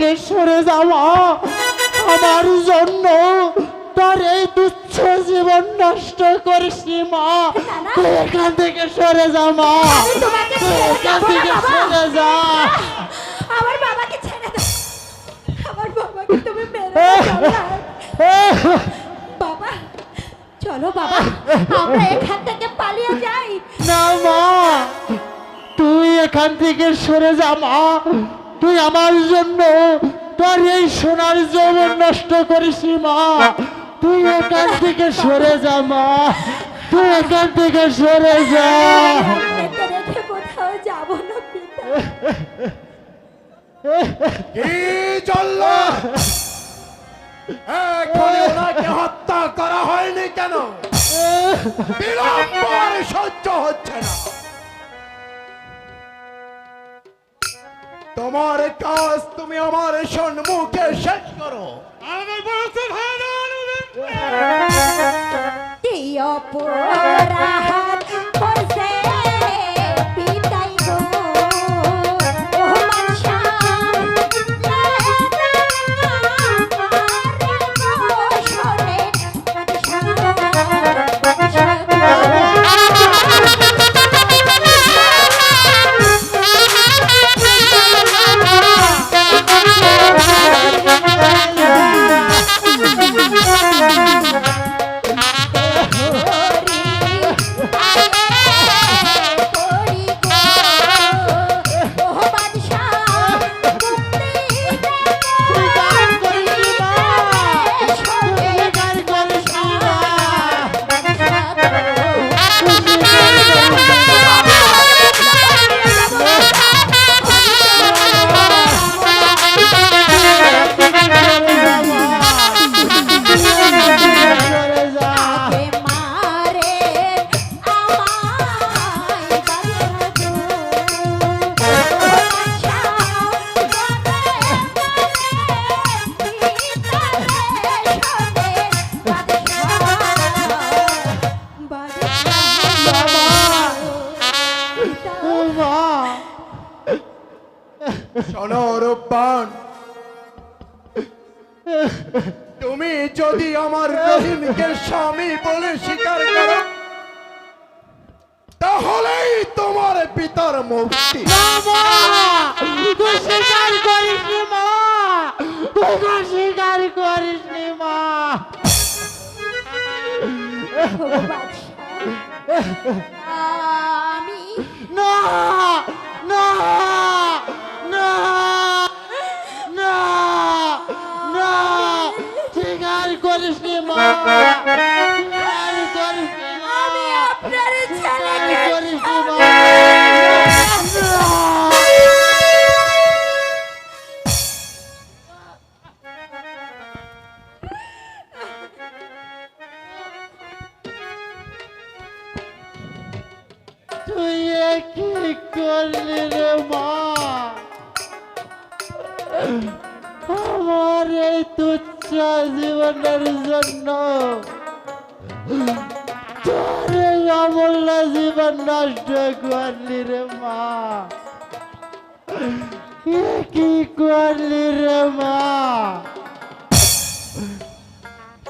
থেকে সরে যা মা আমার জন্য। তোর এই তুচ্ছ জীবন নষ্ট করিস মা। তুই এখান থেকে সরে যা মা। তুই এখান থেকে সরে যা। আমার বাবাকে ছেড়ে দাও আমার বাবাকে তুমি মেরে দাও বাবা চলো বাবা আমরা এখান থেকে পালিয়ে যাই। না মা তুই এখান থেকে সরে যা মা। তুই আমার জন্য তোর এই সোনার যৌবন নষ্ট করিস মা। তুই এখান থেকে সরে যা, মা। তুই এখান থেকে সরে যা। না হত্যা করা হয়নি কেন? সহ্য হচ্ছে না। তোমার কাজ তুমি আমার সম্মুখে শেষ করো। কি অপরাধ যদি আমার রহিমকে স্বামী বলে স্বীকার করো তাহলেই তোমার পিতার মুক্তি। স্বীকার করিস মা স্বীকার করিস মা। আমি না না না না স্বীকার করিস নি তোর অমূল্য জীবন নষ্ট করলি রে মা। কি করলি রে মা?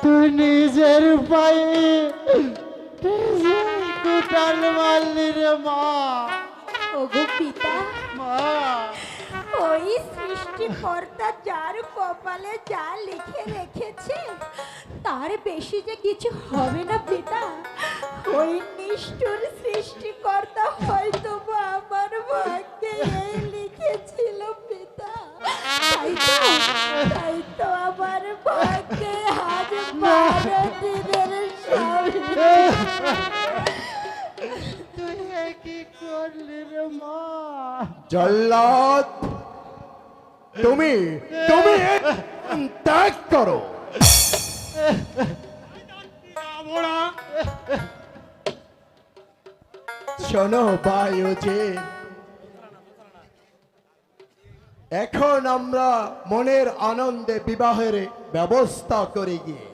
তুই নিজের পায়ে কুটাল মারলি রে মা। ওগো পিতা। মা। ওই সৃষ্টিকর্তা যার কপালে যা লিখে রেখেছে তার বেশি যে কিছু হবে না পিতা। ওই নিষ্ঠুর সৃষ্টিকর্তা হয়তো আমার ভাগ্যে এই লিখেছিল পিতা। তাই তো তাই তো আমার ভাগ্যে আজ বারো দিনের তুই কি করলি রে মা? জল্লাদ! তুমি তুমি ত্যাগ করো। শোনো বায়ুজি এখন আমরা মনের আনন্দে বিবাহের ব্যবস্থা করে গিয়ে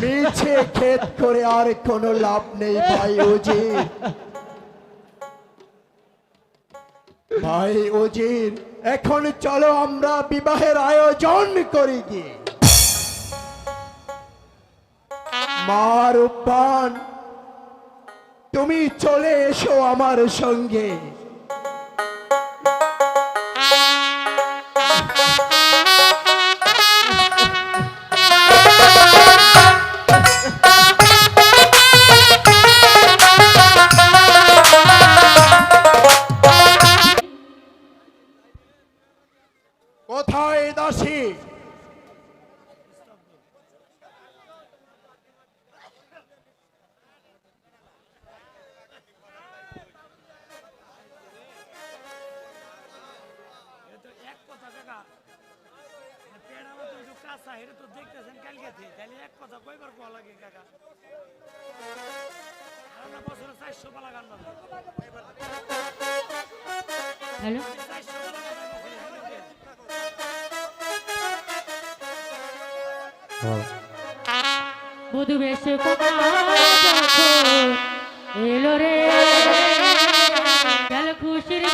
মিছে ক্ষেত করে আর কোনো লাভ নেই ভাই উজির ভাই উজির এখন চলো আমরা বিবাহের আয়োজন করি গিয়ে। মার উপান তুমি চলে এসো আমার সঙ্গে। দেখতেছেন কালকে তাহলে এক কথা কয়বার কোয়া লাগে কাকা? বছরে চারশো পালা গান হ্যালো? বধু বেশে এলো রে। গেল। খুশির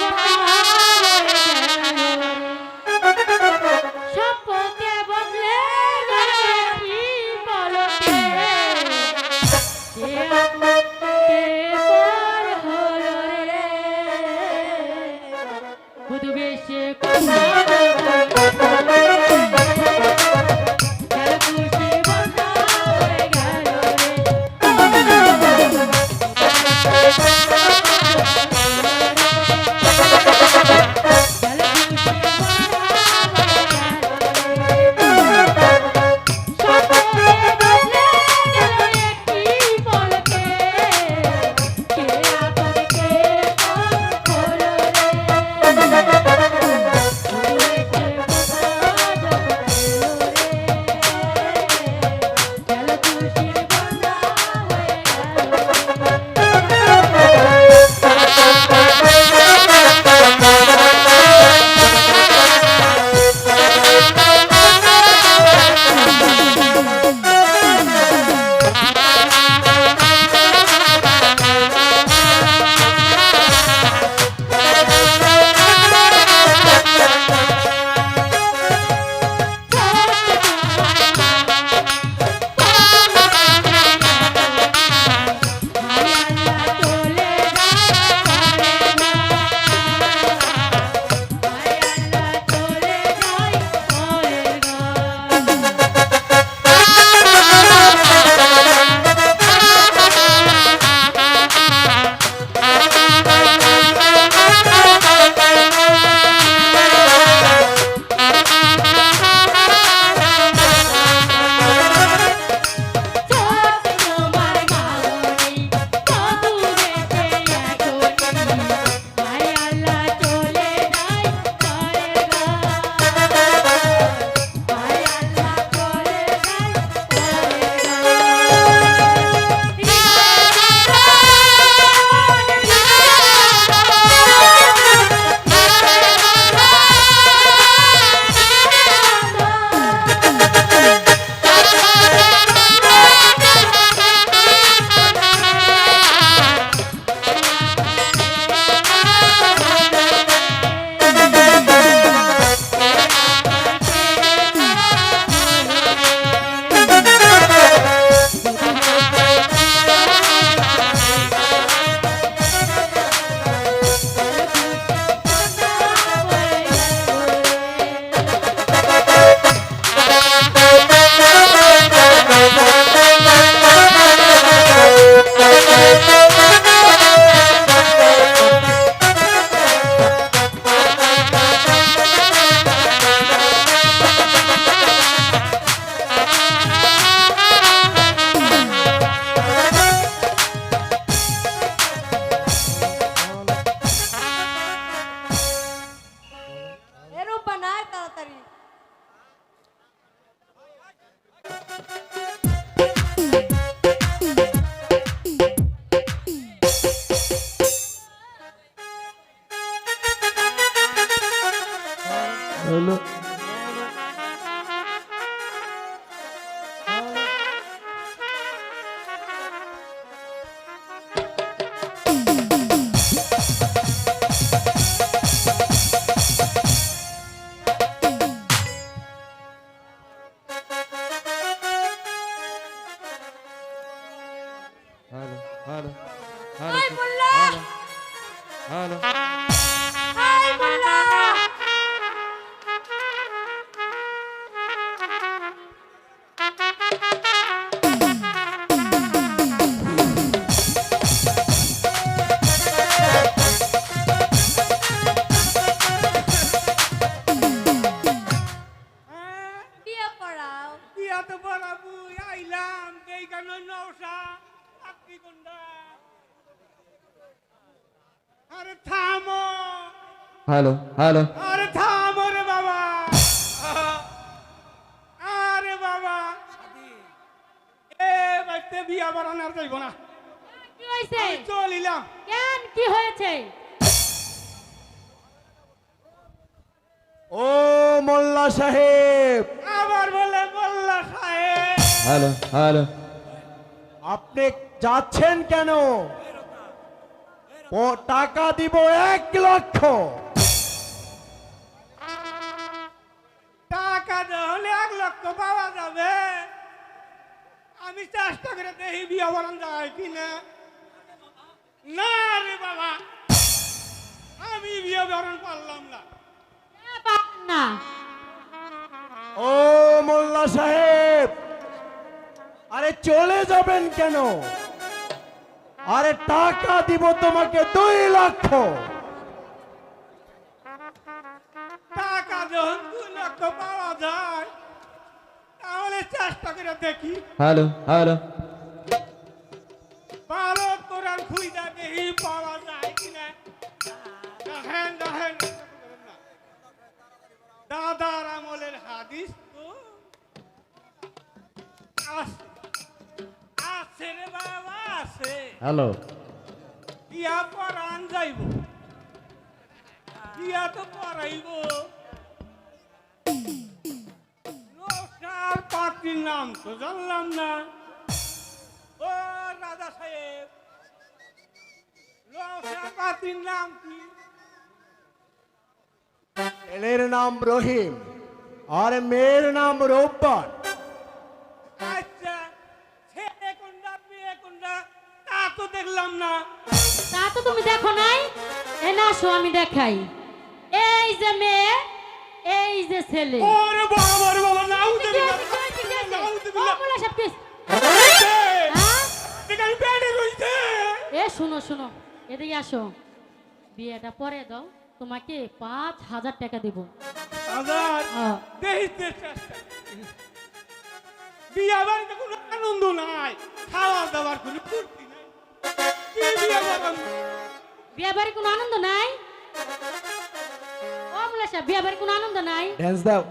হ্যালো হ্যালো। আরে থামো রে বাবা। আরে বাবা। এ বাইতে বিয়া বাড়ানো আর যাইব না। কি হয়েছে? চলিলাম কেন? কি হয়েছে? ও মোল্লা সাহেব। আবার বলে বল্লা সাহেব। Hello hello. আপনি যাচ্ছেন কেন? ও টাকা দিব এক লক্ষ। লক্ষ পাওয়া যাবে? আমি চেষ্টা করে দেখি বিয়া বাড়ান যায় কিনা। না রে বাবা আমি বিয়ে বাড়ান পারলাম না। না। ও মোল্লা সাহেব আরে চলে যাবেন কেন? আরে টাকা দিব তোমাকে দুই লক্ষ। টাকা যখন দু লক্ষ পাওয়া যায়। চেষ্টা করে দেখি। Hello hello. ভালো কোরআন খুঁজা দেখি পাওয়া যায় কিনা? দেখেন দেখেন। দাদার আমলের হাদিস তো আছে। রে বাবা আছে। হ্যালো। বিয়া পরান যাইব। বিয়া তো পড়াইব রসার নাম তো জানলাম না। ও রাজা সাহেব নাম কি? ছেলের নাম রহিম আর মেয়ের নাম রোববার। আচ্ছা ছেলে কোনটা মেয়ে কোনটা? তা তো দেখলাম না। তা তো তুমি দেখো নাই? এ না আমি দেখাই। এই যে মেয়ে এই যে ছেলে। ওরে বাবা বাবা নাও ঠিক এ শোনো শোনো। এদিকে আসো। বিয়েটা পরে দাও। তোমাকে পাঁচ হাজার টাকা দেবো। হাজার? হ্যাঁ। চেষ্টা। বিয়া বাড়িতে কোনো আনন্দ নাই। খাওয়া দাওয়ার কোনো ফুর্তি নাই। বিয়া বিয়ে বাড়ি কোনো আনন্দ নাই? ও বলে বিয়ে বাড়ি কোনো আনন্দ নাই? ড্যান্স দাও।